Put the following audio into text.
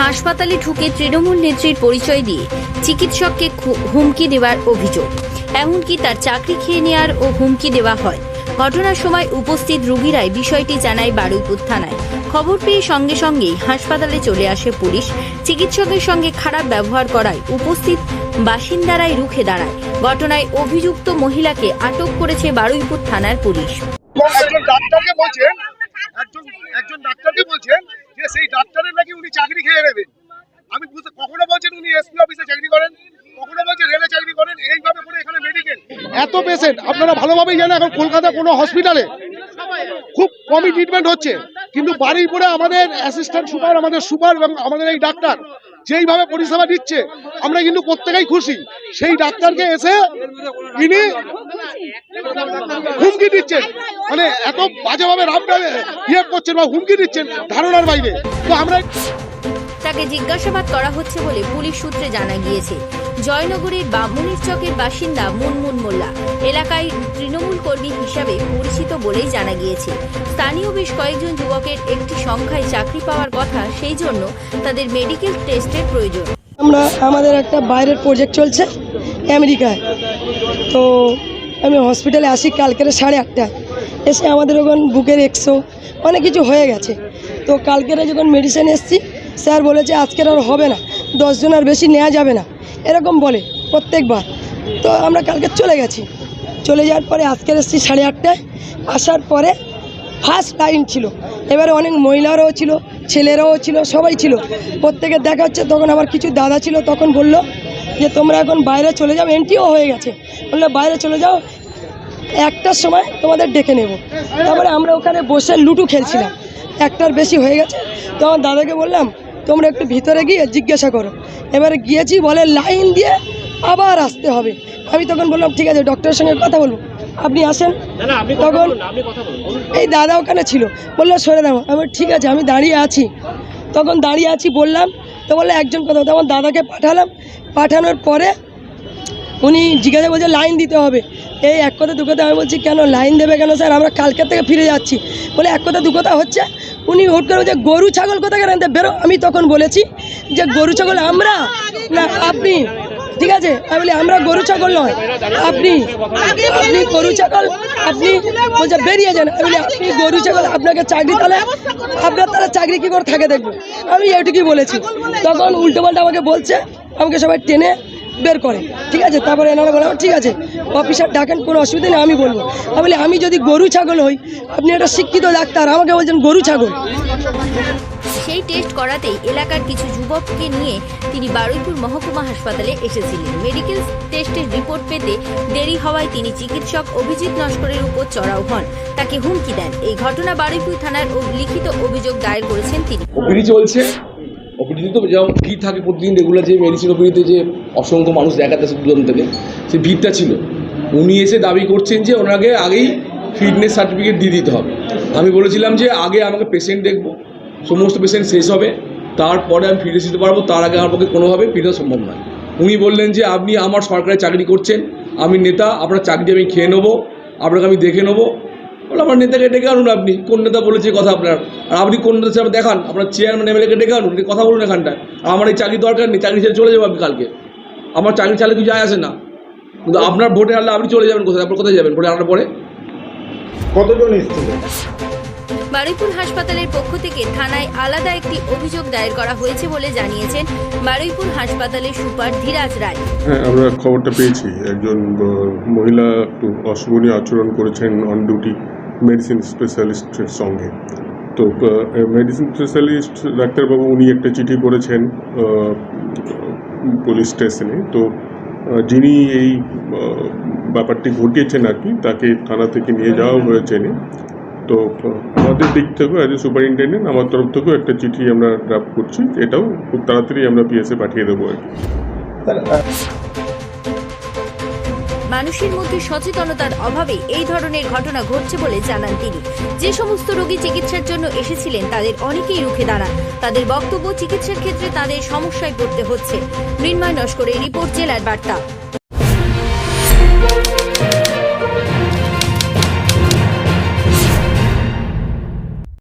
হাসপাতালে ঢুকে তৃণমূল নেত্রীর পরিচয় দিয়ে চিকিৎসককে হুমকি দেওয়ার অভিযোগ। এমনকি তার চাকরি খেয়ে নেওয়ার ও হুমকি দেওয়া হয়। ঘটনার সময় উপস্থিত রোগীরাই বিষয়টি জানায় বারুইপুর থানায়। খবর পেয়ে সঙ্গে সঙ্গেই হাসপাতালে চলে আসে পুলিশ। চিকিৎসকের সঙ্গে খারাপ ব্যবহার করায় উপস্থিত বাসিন্দারাই রুখে দাঁড়ায়। ঘটনায় অভিযুক্ত মহিলাকে আটক করেছে বারুইপুর থানার পুলিশ। একজন ডাক্তারকে বলছেন একজন ডাক্তারকে বলছেন যে সেই ডাক্তারের নাকি উনি চাকরি খেয়ে নেবেন আমি বুঝতে কখনো বলছেন উনি এসপি অফিসে চাকরি করেন কখনো বলছেন রেলে চাকরি করেন এইভাবে করে এখানে মেডিকেল এত পেশেন্ট ভালোভাবেই জানেন এখন কলকাতা কোনো হসপিটালে খুব কমই ট্রিটমেন্ট হচ্ছে। কিন্তু বাড়ির পরে আমাদের অ্যাসিস্ট্যান্ট সুপার, আমাদের সুপার এবং আমাদের এই ডাক্তার যেইভাবে পরিষেবা দিচ্ছে, আমরা কিন্তু প্রত্যেকেই খুশি। সেই ডাক্তারকে এসে ইনি হুমকি দিচ্ছেন। মানে এত বাজেভাবে রামটা ইয়ে করছেন বা হুমকি দিচ্ছেন ধারণার বাইরে। তো আমরা তাকে জিজ্ঞাসাবাদ করা হচ্ছে বলে পুলিশ সূত্রে জানা গিয়েছে। জয়নগরের বামুনির চকের বাসিন্দা মুনমুন মোল্লা এলাকায় তৃণমূল কর্মী হিসাবে পরিচিত বলেই জানা গিয়েছে। স্থানীয় বেশ কয়েকজন যুবকের একটি সংখ্যায় চাকরি পাওয়ার কথা, সেই জন্য তাদের মেডিকেল টেস্টের প্রয়োজন। আমরা, আমাদের একটা বাইরের প্রজেক্ট চলছে, আমেরিকায়। তো আমি হসপিটালে আসি কালকের সাড়ে আটটায়। এসে আমাদের ওখান বুকের এক্সো অনেক কিছু হয়ে গেছে। তো কালকেরে যখন মেডিসিন এসছি স্যার বলেছে আজকের আর হবে না, দশজন আর বেশি নেওয়া যাবে না, এরকম বলে প্রত্যেকবার। তো আমরা কালকে চলে গেছি। চলে যাওয়ার পরে আজকের এসছি সাড়ে আটটায়, আসার পরে ফার্স্ট লাইন ছিল। এবারে অনেক মহিলারাও ছিল, ছেলেরাও ছিল, সবাই ছিল। প্রত্যেকের দেখা হচ্ছে, তখন আবার কিছু দাদা ছিল, তখন বলল যে, তোমরা এখন বাইরে চলে যাও এন্ট্রিও হয়ে গেছে। বলল, বাইরে চলে যাও, একটার সময় তোমাদের ডেকে নেব। তারপরে আমরা ওখানে বসে লুডো খেলছিলাম। একটার বেশি হয়ে গেছে, তো আমার দাদাকে বললাম তোমরা একটু ভিতরে গিয়ে জিজ্ঞাসা করো। এবারে গিয়েছি বলে লাইন দিয়ে আবার আসতে হবে। আমি তখন বললাম ঠিক আছে ডক্টরের সঙ্গে কথা বলব। আপনি আসেন। তখন এই দাদা ওখানে ছিল। বলল সরে দাও। আমি ঠিক আছে আমি দাঁড়িয়ে আছি। তখন দাঁড়িয়ে আছি বললাম তো বলল একজন কথা তখন দাদাকে পাঠালাম। পাঠানোর পরে উনি জিজ্ঞাসা করছে, লাইন দিতে হবে। এই এক কথা, দু কথা আমি বলছি, কেন লাইন দেবে কেন স্যার? আমরা কালকের থেকে ফিরে যাচ্ছি। বলে এক কথা, দু কথা হচ্ছে, উনি হুট করে বলছে, গরু, ছাগল কোথায় কেন বেরো? আমি তখন বলেছি যে, গরু, ছাগল আমরা না, আপনি, ঠিক আছে? আমি বলি, আমরা গরু, ছাগল নয়। আপনি আপনি গরু, ছাগল, আপনি বলছে, বেরিয়ে যান। আমি বলি, আপনি গরু, ছাগল, আপনাকে চাকরি তাহলে, আপনার তারা চাকরি কী করে থাকে দেখব আমি এটুকুই বলেছি। তখন উল্টো পাল্টা আমাকে বলছে, আমাকে সবাই টেনে বের করে। ঠিক আছে? তারপরে এনারা বলে ঠিক আছে অফিসার ডাকেন কোনো অসুবিধা নেই আমি বলব। আমি বলি আমি যদি গরু ছাগল হই আপনি একটা শিক্ষিত ডাক্তার আমাকে বলছেন গরু ছাগল। সেই টেস্ট করাতেই এলাকার কিছু যুবককে নিয়ে তিনি বারুইপুর মহকুমা হাসপাতালে এসেছিলেন। মেডিকেল টেস্টের রিপোর্ট পেতে দেরি হওয়ায় তিনি চিকিৎসক অভিজিৎ নস্করের উপর চড়াও হন। তাকে হুমকি দেন। এই ঘটনা বারুইপুর থানার লিখিত অভিযোগ দায়ের করেছেন তিনি। চলছে। ওপিডিতে তো যেমন ভিড় থাকে প্রতিদিন রেগুলার যে মেডিসিন ওপিডিতে যে অসংখ্য মানুষ দেখাতে আসে দূর থেকে, সে ভিড়টা ছিল। উনি এসে দাবি করছেন যে ওনাকে আগেই ফিটনেস সার্টিফিকেট দিয়ে দিতে হবে। আমি বলেছিলাম যে আগে আমাকে পেশেন্ট দেখব, সমস্ত পেশেন্ট শেষ হবে, তারপরে আমি ফিটনেস দিতে পারব, তার আগে আমার পক্ষে কোনোভাবে ফিটনেস সম্ভব নয়। উনি বললেন যে আপনি আমার সরকারি চাকরি করছেন, আমি নেতা, আপনার চাকরি আমি খেয়ে নেব, আপনাকে আমি দেখে নেব বলে আমার নেতাকে ডেকে আনুন আপনি। কোন নেতা বলেছে কথা আপনার? আর আপনি কোন নেতা সাথে দেখান? আপনার চেয়ারম্যান এমএলএকে ডেকে আনুন আপনি কথা বলুন এখানটায়। আমার এই চাকরি দরকার নেই চাকরি ছেড়ে চলে যাব আপনি কালকে। আমার চাকরি চালে কিছু যায় আসে না। কিন্তু আপনার ভোটে আনলে আপনি চলে যাবেন কোথায়? আপনার কোথায় যাবেন? ভোটে আনার পরে? কতজন এসেছিলেন বারুইপুর হাসপাতালের পক্ষ থেকে থানায় আলাদা একটি অভিযোগ দায়ের করা হয়েছে বলে জানিয়েছেন বারুইপুর হাসপাতালের সুপার ধীরাজ রায়। হ্যাঁ আমরা খবরটা পেয়েছি। একজন মহিলা একটু অশোভনীয় আচরণ করেছেন অন ডিউটি মেডিসিন স্পেশালিস্টের সঙ্গে। তো মেডিসিন স্পেশালিস্ট ডাক্তারবাবু উনি একটা চিঠি করেছেন পুলিশ স্টেশনে তো যিনি এই ব্যাপারটি ঘটিয়েছেন আর কি, তাকে থানা থেকে নিয়ে যাওয়া হয়েছে তো আমাদের দিক থেকেও অ্যাজ এ সুপারিনটেন্ডেন্ট আমার তরফ থেকেও একটা চিঠি আমরা ড্রাফট করছি। এটাও খুব তাড়াতাড়ি আমরা পিএসএ পাঠিয়ে দেবো আর কি। মানুষের মধ্যে সচেতনতার অভাবে এই ধরনের ঘটনা ঘটছে বলে জানান তিনি। যে সমস্ত রোগী চিকিৎসার জন্য এসেছিলেন, তাদের অনেকেই রুখে দাঁড়ান। তাদের বক্তব্য, চিকিৎসার ক্ষেত্রে তাদের সমস্যায় পড়তে হচ্ছে। মৃন্ময় নস্করের রিপোর্ট, জেলার বার্তা।